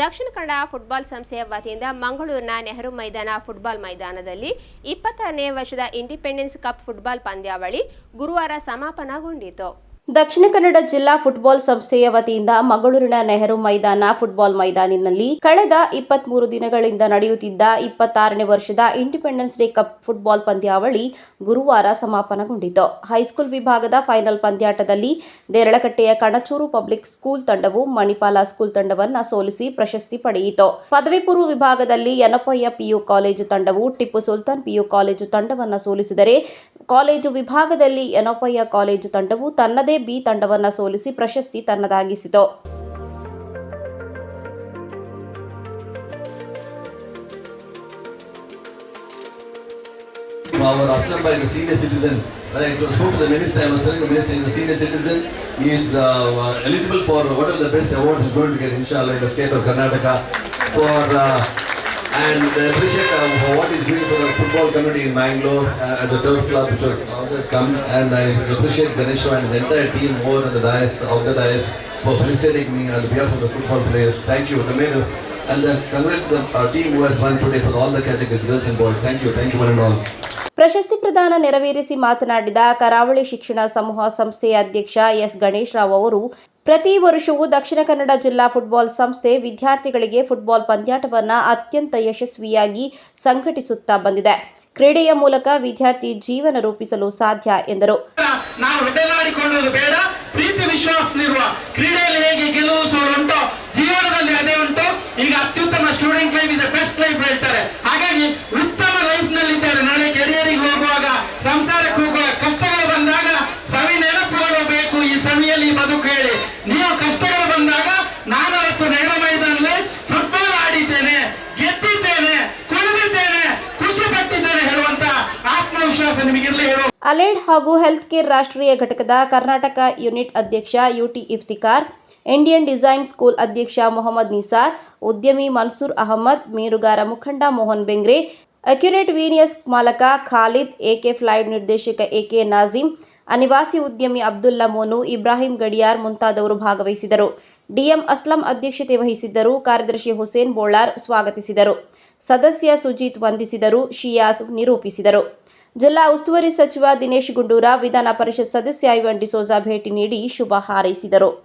Dakshina Kannada football ಸಂಸ್ಥೆಯ ವತಿಯಿಂದ ಮಂಗಳೂರಿನ ನೆಹರು ಮೈದಾನ ಫುಟ್ಬಾಲ್ ಮೈದಾನದಲ್ಲಿ ಇಪ್ಪತ್ತನೇ ವರ್ಷದ ಇಂಡಿಪೆಂಡೆನ್ಸ್ ಕಪ್ ಫುಟ್ಬಾಲ್ ಪಂದ್ಯಾವಳಿ ಗುರುವಾರ ಸಮಾಪನಗೊಂಡಿತು. ದಕ್ಷಿಣ ಕನ್ನಡ ಜಿಲ್ಲಾ ಫುಟ್ಬಾಲ್ ಸಂಸ್ಥೆಯ ವತಿಯಿಂದ ಮಂಗಳೂರಿನ ನೆಹರು ಮೈದಾನ ಫುಟ್ಬಾಲ್ ಮೈದಾನಿನಲ್ಲಿ ಕಳೆದ ಇಪ್ಪತ್ಮೂರು ದಿನಗಳಿಂದ ನಡೆಯುತ್ತಿದ್ದ ಇಪ್ಪತ್ತಾರನೇ ವರ್ಷದ ಇಂಡಿಪೆಂಡೆನ್ಸ್ ಡೇ ಕಪ್ ಫುಟ್ಬಾಲ್ ಪಂದ್ಯಾವಳಿ ಗುರುವಾರ ಸಮಾಪನಗೊಂಡಿತು. ಹೈಸ್ಕೂಲ್ ವಿಭಾಗದ ಫೈನಲ್ ಪಂದ್ಯಾಟದಲ್ಲಿ ದೇರಳಕಟ್ಟೆಯ ಕಣಚೂರು ಪಬ್ಲಿಕ್ ಸ್ಕೂಲ್ ತಂಡವು ಮಣಿಪಾಲ ಸ್ಕೂಲ್ ತಂಡವನ್ನು ಸೋಲಿಸಿ ಪ್ರಶಸ್ತಿ ಪಡೆಯಿತು. ಪದವಿ ಪೂರ್ವ ವಿಭಾಗದಲ್ಲಿ ಯನಪಯ್ಯ ಪಿಯು ಕಾಲೇಜು ತಂಡವು, ಟಿಪ್ಪು ಸುಲ್ತಾನ್ ಪಿಯು ಕಾಲೇಜು ತಂಡವನ್ನು ಸೋಲಿಸಿದರೆ ಕಾಲೇಜು ವಿಭಾಗದಲ್ಲಿ ಯನಪಯ್ಯ ಕಾಲೇಜು ತಂಡವು ತನ್ನದೇ ಬಿ ತಂಡವನ್ನು ಸೋಲಿಸಿ ಪ್ರಶಸ್ತಿ ತನ್ನದಾಗಿಸಿತು our Aslam by the senior citizen. When I spoke to the minister, I was telling the minister, the senior citizen he is uh, eligible for what are the best awards he's going to get, inshallah, in the state of Karnataka. For uh, and I appreciate uh, for what he's doing for the football community in Mangalore uh, at the turf club, which was always come. And I appreciate Ganesha and his entire team over than the dais, of the dais, for felicitating me on behalf of the football players. Thank you. The mayor, and the, congratulate the our team who has won today for all the categories, girls and boys. Thank you. Thank you one and all. ಪ್ರಶಸ್ತಿ ಪ್ರದಾನ ನೆರವೇರಿಸಿ ಮಾತನಾಡಿದ ಕರಾವಳಿ ಶಿಕ್ಷಣ ಸಮೂಹ ಸಂಸ್ಥೆಯ ಅಧ್ಯಕ್ಷ S Ganesh Rao ಅವರು ಪ್ರತಿ ವರ್ಷವೂ ದಕ್ಷಿಣ ಕನ್ನಡ ಜಿಲ್ಲಾ ಫುಟ್ಬಾಲ್ ಸಂಸ್ಥೆ ವಿದ್ಯಾರ್ಥಿಗಳಿಗೆ ಫುಟ್ಬಾಲ್ ಪಂದ್ಯಾಟವನ್ನು ಅತ್ಯಂತ ಯಶಸ್ವಿಯಾಗಿ ಸಂಘಟಿಸುತ್ತಾ ಬಂದಿದೆ. ಕ್ರೀಡೆಯ ಮೂಲಕ ವಿದ್ಯಾರ್ಥಿ ಜೀವನ ರೂಪಿಸಲು ಸಾಧ್ಯ, ಎಂದರು. ನಾವು ಹೊಡೆದಾಡಿಕೊಳ್ಳುವುದು ಬೇಡ. ಪ್ರೀತಿ ವಿಶ್ವಾಸದಲ್ಲಿರುವ ಕ್ರೀಡೆಯಲ್ಲಿ ಹೇಗೆ ಹೇಳಿ. ನೀವು ಕಷ್ಟಗಳು ಬಂದಾಗ ನಾನು ಅವತ್ತು ನೇರ ಮೈದಾನಲ್ಲಿ ಫುಟ್ಬಾಲ್ ಆಡಿದ್ದೇನೆ, ಗೆದ್ದಿದ್ದೇನೆ ಕುಳಿದಿದ್ದೇನೆ ಖುಷಿ ಪಟ್ಟಿದ್ದೇನೆ ಹೇಳುವಂತ ಆತ್ಮವಿಶ್ವಾಸ ನಿಮಗಿರಲಿ ಹೇಳುವ ಅಲೆಡ್ ಹಾಗೂ ಹೆಲ್ತ್ ಕೇರ್ ರಾಷ್ಟ್ರೀಯ ಘಟಕದ ಕರ್ನಾಟಕ ಯೂನಿಟ್ ಅಧ್ಯಕ್ಷ UT Iftikar, Indian design school ಅಧ್ಯಕ್ಷ ಮೊಹಮ್ಮದ್ ನಿಸಾರ್, ಉದ್ಯಮಿ ಮನ್ಸೂರ್ ಅಹಮದ್, ಮೀನುಗಾರ ಮುಖಂಡ ಮೋಹನ್ ಬೆಂಗ್ರೆ, ಅಕ್ಯುರೇಟ್ ವೀನಿಯಸ್ ಮಾಲಕ ಖಾಲಿದ್, ಎಕೆ ಫ್ಲೈಟ್ ನಿರ್ದೇಶಕ ಎಕೆ ನಾಜೀಂ ಅನಿವಾಸಿ ಉದ್ಯಮಿ ಅಬ್ದುಲ್ಲಾ ಮೋನು, ಇಬ್ರಾಹಿಂ ಗಡಿಯಾರ್ ಮುಂತಾದವರು ಭಾಗವಹಿಸಿದರು. ಡಿಎಂ ಅಸ್ಲಂ ಅಧ್ಯಕ್ಷತೆ ವಹಿಸಿದ್ದರು. ಕಾರ್ಯದರ್ಶಿ ಹುಸೇನ್ ಬೋಳಾರ್ ಸ್ವಾಗತಿಸಿದರು. ಸದಸ್ಯ ಸುಜಿತ್ ವಂದಿಸಿದರು. ಶಿಯಾಸ್ ನಿರೂಪಿಸಿದರು. ಜಿಲ್ಲಾ ಉಸ್ತುವಾರಿ ಸಚಿವ ದಿನೇಶ್ ಗುಂಡೂರಾವ್ ವಿಧಾನ ಪರಿಷತ್ ಸದಸ್ಯ ಐವನ್ ಡಿಸೋಜಾ ಭೇಟಿ ನೀಡಿ ಶುಭ ಹಾರೈಸಿದರು.